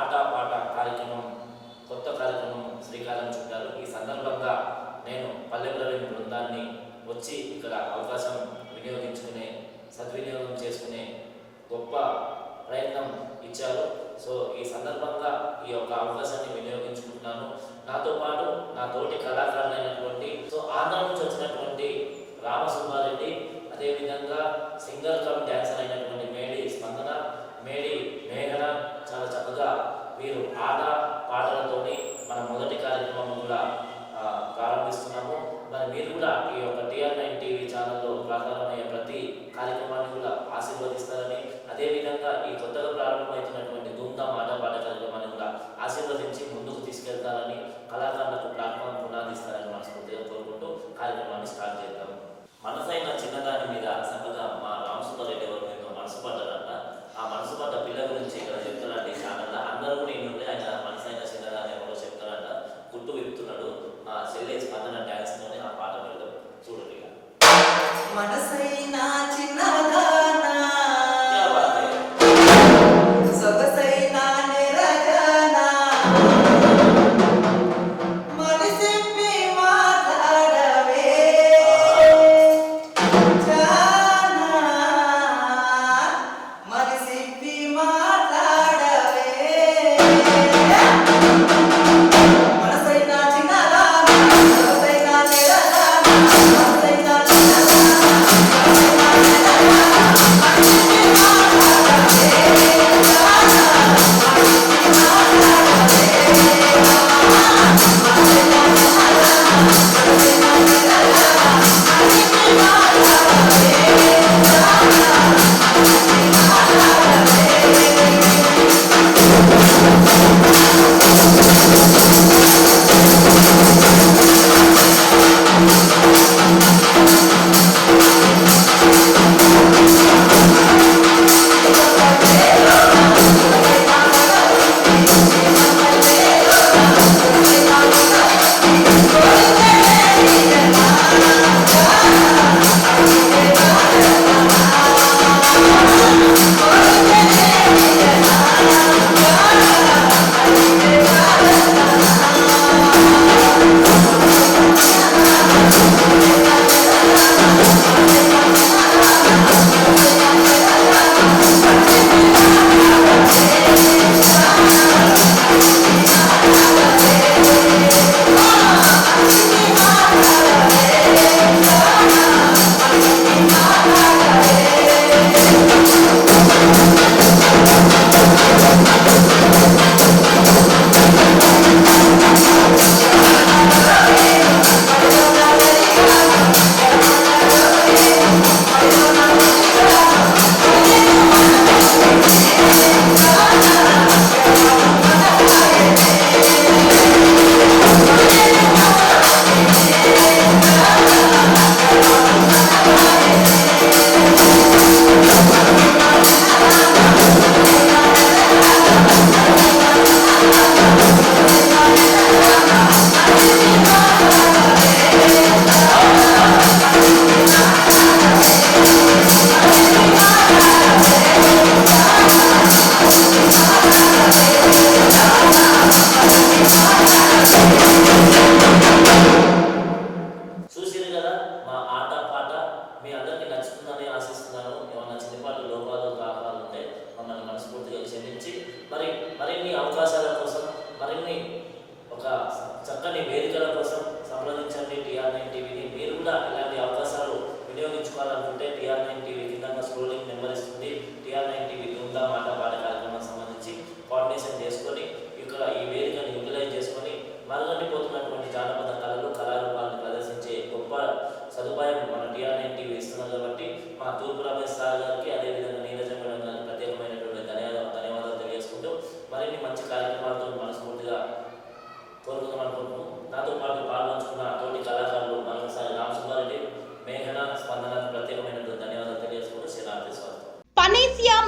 ఆట పాట కార్యక్రమం కొత్త కార్యక్రమం శ్రీకారం చుట్టారు. ఈ సందర్భంగా నేను పల్లె బృందాన్ని వచ్చి ఇక్కడ అవకాశం వినియోగించుకునే సద్వినియోగం చేసుకునే గొప్ప ప్రయత్నం ఇచ్చారు. సో ఈ సందర్భంగా ఈ యొక్క అవకాశాన్ని వినియోగించుకుంటున్నాను. నాతో పాటు నా తోటి కళాకారులైనటువంటి సో ఆంధ్ర నుంచి వచ్చినటువంటి రామసుబ్బారెడ్డి అదేవిధంగా సింగర్ కమ్ డ్యాన్సర్ అయినటువంటి మేడి స్పందన మేడి కూడా ప్రారంభిస్తున్నాము. మరి మీరు కూడా ఈ యొక్క టిఆర్ నైన్ టీవీ ఛానల్లో ప్రసారమయ్యే ప్రతి కార్యక్రమాన్ని కూడా ఆశీర్వదిస్తారని అదేవిధంగా ఈ కొత్తగా ప్రారంభమవుతున్నటువంటి ధూమ్ధామ్ ఆట పాట కార్యక్రమాన్ని కూడా ఆశీర్వదించి ముందుకు తీసుకెళ్తారని కళాకారులకు ప్లాట్ఫామ్ పునాదిస్తారని మనస్ఫూర్తిగా కోరుకుంటూ కార్యక్రమాన్ని స్టార్ట్ చేద్దాం. మనసైన నైన్ మాట ధూమ్ధామ్ పాట కార్యక్రమానికి సంబంధించి కోఆర్డినేషన్ చేసుకొని ఇక్కడ ఈ వేదికను యూటిలైజ్ చేసుకొని మరుగండిపోతున్నటువంటి జానపద కళలు కళారూపాలను ప్రదర్శించే గొప్ప సదుపాయం మన టీఆర్ఎన్ టీవీ ఇస్తున్నారు కాబట్టి మా తూర్పు రమేష్ సార్ గారికి అదేవిధంగా నీరజ మేడం గారికి ప్రత్యేకమైనటువంటి ధన్యవాదాలు ధన్యవాదాలు తెలియజేసుకుంటూ మరిన్ని మంచి కార్యక్రమాలతో మనస్ఫూర్తిగా కోరుకుందాం అనుకుంటున్నాం నాతో పాటు పాల్గొంచుకున్న తోటి